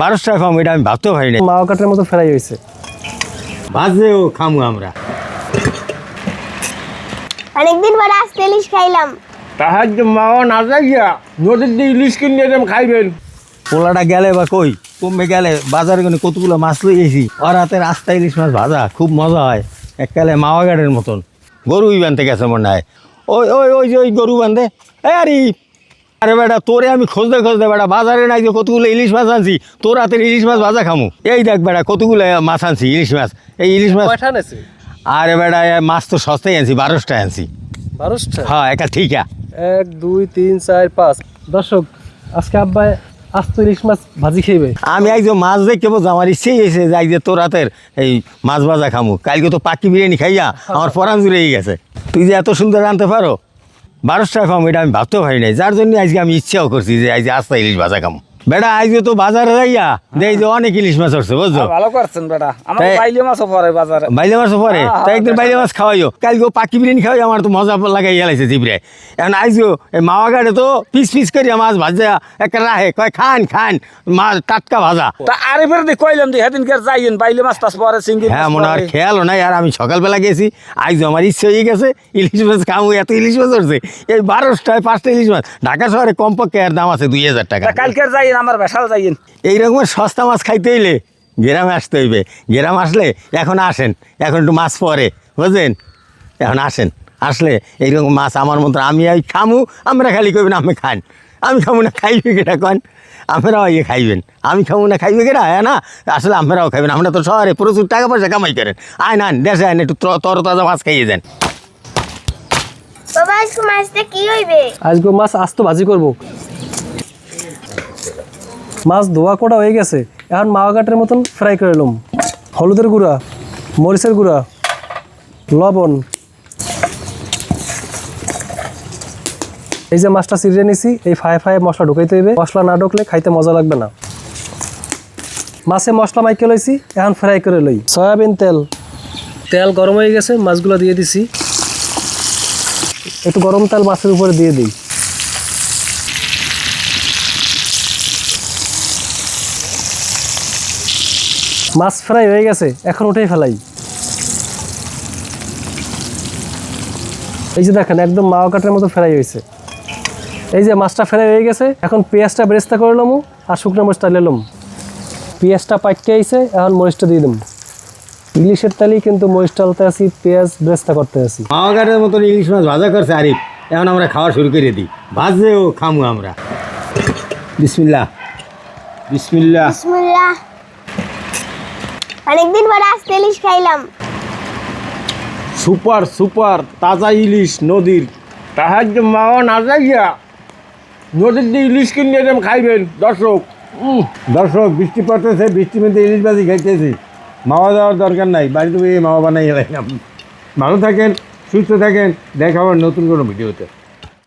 বারোশো টাকা এটা আমি ভাবতেও পারি না মাও কাটের মতো ফ্রাই হয়েছে। ভাজলেও খামু আমরা। অনেকদিন পরে আজকে ইলিশ খাইলাম। তাহার যে মাও না যাইয়া নদীর দিয়ে ইলিশ কিনে এরম খাইবেন। পোলাটা গেলে বা কই? কমবে গেলে বাজারে কোনো কতগুলো মাছ লই গেছি ওর হাতে রাস্তা ইলিশ মাছ ভাজা খুব মজা হয়। এককালে মাওয়া গাড়ির মতন। গরুই বানতে গেছে মনে হয়। ওই ওই ওই যে ওই গরু বান্ধে। এ আরে আরে বেটা তোরে আমি খোঁজতে খুঁজতে বেটা বাজারে নাই যে কতগুলো ইলিশ মাছ আনছি তোর হাতের ইলিশ মাছ ভাজা খামু। এই দেখ বেটা কতগুলো মাছ আনছি ইলিশ মাছ। এই ইলিশ মাছ আরে বেটা মাছ তো সস্তায় আনছি বারোশটা আনছি। বারোশটা হ্যাঁ একা ঠিক এক দুই তিন চার পাঁচ। দর্শক আজকে আব্বাই আস্ত ইলিশ মাছ ভাজি খেয়ে আমি একজন মাছ দেখে বলছি আমার ইচ্ছেই এসে যাই যে তোর হাতের এই মাছ ভাজা খামু। কালকে তো পাকি বিরিয়ানি খাইয়া আমার পরান জুড়ে গেছে। তুই যে এত সুন্দর রাঁধতে পারো বারোশো টাকা কম এটা আমি ভাবতেও পারি নাই। যার জন্য আজকে আমি ইচ্ছাও করছি যে আজকে আস্তা ইলিশ ভাজা খামু। বেটা আজকে তো বাজারে যাইয়া দেই যে অনেক ইলিশ মাছ হচ্ছে বুঝছ? ভালো করছেন বেটা আমার বাইলে মাছও পরে বাজারে। বাইলে মাছ পরে হ্যাঁ, তাই একদিন বাইলে মাছ খাওয়াইও। কালকে পাকি বিরিয়ানি খাওয়াই আমার তো মজা লাগাই গেলাইছে জিবরে। এখন আইসো এই মাওয়া গাড়ে তো পিস পিস করিয়া মাছ ভাজা একটা রাহে কয় খান খান মাছ টাটকা ভাজা। তা আরে ফের দিয়ে কইলাম দি সেদিনকে যাইয়েন বাইলে মাছ টাছ পরে সিঙ্গি হ্যাঁ মনে হয় খেয়ালও নাই আর আমি সকালবেলা গেছি আজ আমার ইচ্ছে হয়ে গেছে ইলিশ মাছ খামু এত ইলিশ মাছ ধরছে। এই বারোশটায় পাঁচটা ইলিশ মাছ ঢাকা শহরে কমপক্ষে এর দাম আছে দুই হাজার টাকা। কালকে যাইয়েন আমার বেসাল যাইয়েন। এই রকমের সস্তা মাছ খাইতে হইলে গ্রামে আসতে হইবে। গ্রাম আসলে এখন আসেন এখন একটু মাছ পরে বুঝলেন? এখন আসেন আসলে এইরকম মাছ আমার মতো আমি এই খামু আমরা খালি কইবেন আমি খান। আমি খামু না খাইবে কেটা কন? আমরাও ইয়ে খাইবেন। আমি খামু না খাইবে কেটা? হ্যাঁ না আসলে আমরাও খাইবেন। আমরা তো শহরে প্রচুর টাকা পয়সা কামাই করেন। আয় না দেশে আইন একটু তর- তরতাজা মাছ খাইয়ে দেন। বাবা আজকে মাছটা কি হইবে? আজকে মাছ আস্ত ভাজি করব। মাছ ধোয়া কোটা হয়ে গেছে, এখন মাওয়া মতন ফ্রাই করে এলাম হলুদের গুঁড়া, মরিচের গুঁড়া, লবণ। এই যে মাছটা চিরিয়ে নিছি, এই ফায়ে ফায়ে মশলা ঢুকাইতে হইবে। মশলা না ঢুকলে খাইতে মজা লাগবে না। মাছে মশলা মাইকে লইছি, এখন ফ্রাই করে লই। সয়াবিন তেল। তেল গরম হয়ে গেছে, মাছগুলো দিয়ে দিছি। একটু গরম তেল মাছের উপরে দিয়ে দিই। মাছ ফ্রাই হয়ে গেছে এখন উঠেই ফেলাই। এই যে দেখেন একদম মাওয়া কাটার মতো ফ্রাই হয়েছে। এই যে মাছটা ফ্রাই হয়ে গেছে এখন পেঁয়াজটা বেরেস্তা করে লমু আর শুকনো মরিচটা লেলুম পেঁয়াজটা পাইকে আইছে এখন মরিচটা দিয়ে দিম। ইলিশের তালি কিন্তু মরিচ টালতে আসি পেঁয়াজ বেরেস্তা করতে আসি মাওয়া গাড়ির মতন ইলিশ মাছ ভাজা করছে আরিফ এখন আমরা খাওয়া শুরু করে দিই। ভাজলেও খামু আমরা। বিসমিল্লাহ। বিসমিল্লা বিসমিল্লাহ। অনেকদিন পরে আজকে ইলিশ খাইলাম। সুপার সুপার তাজা ইলিশ নদীর। তাহার যে মাও না যাইয়া নদীর দিয়ে ইলিশ কিনে এরম খাইবেন দর্শক। দর্শক বৃষ্টি পড়তেছে বৃষ্টির মধ্যে ইলিশ বাজি খাইতেছি। মাওয়া দেওয়ার দরকার নাই বাড়িতে মাওয়া বানাই ভালো থাকেন সুস্থ থাকেন দেখা আবার নতুন কোনো ভিডিওতে।